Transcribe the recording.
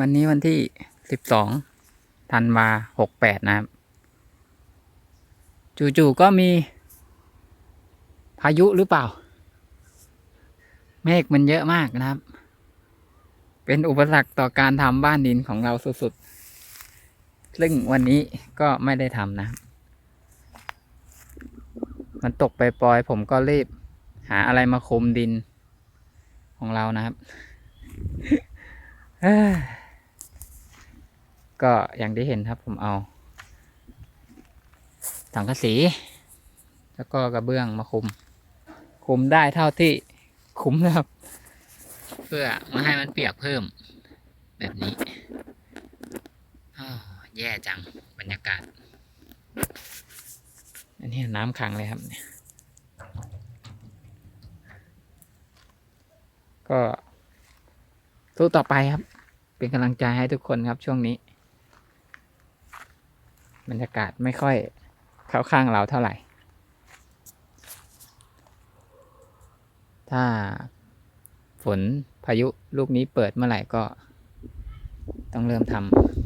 วันนี้วันที่สิบสองธันวาหกแปดนะครับ จู่ๆก็มี พายุหรือเปล่า เมฆมันเยอะมากนะครับ เป็นอุปสรรคต่อการทำบ้านดินของเราสุดๆ ซึ่งวันนี้ก็ไม่ได้ทำนะ มันตกไปปลอยผมก็รีบ หาอะไรมาคุมดินของเรานะครับ ก็อย่างที่เห็นครับผมเอาถังกระสี แล้วก็กระเบื้องมาคุม คุมได้เท่าที่คุ้มนะครับ เพื่อไม่ให้มันเปียกเพิ่ม แบบนี้แย่จังบรรยากาศ อันนี้น้ำขังเลยครับเนี่ยก็สู้ต่อไปครับ เป็นกำลังใจให้ทุกคนครับช่วงนี้ บรรยากาศไม่ค่อยเข้าข้างเราเท่าไหร่ ถ้าฝนพายุลูกนี้เปิดเมื่อไหร่ก็ต้องเริ่มทำ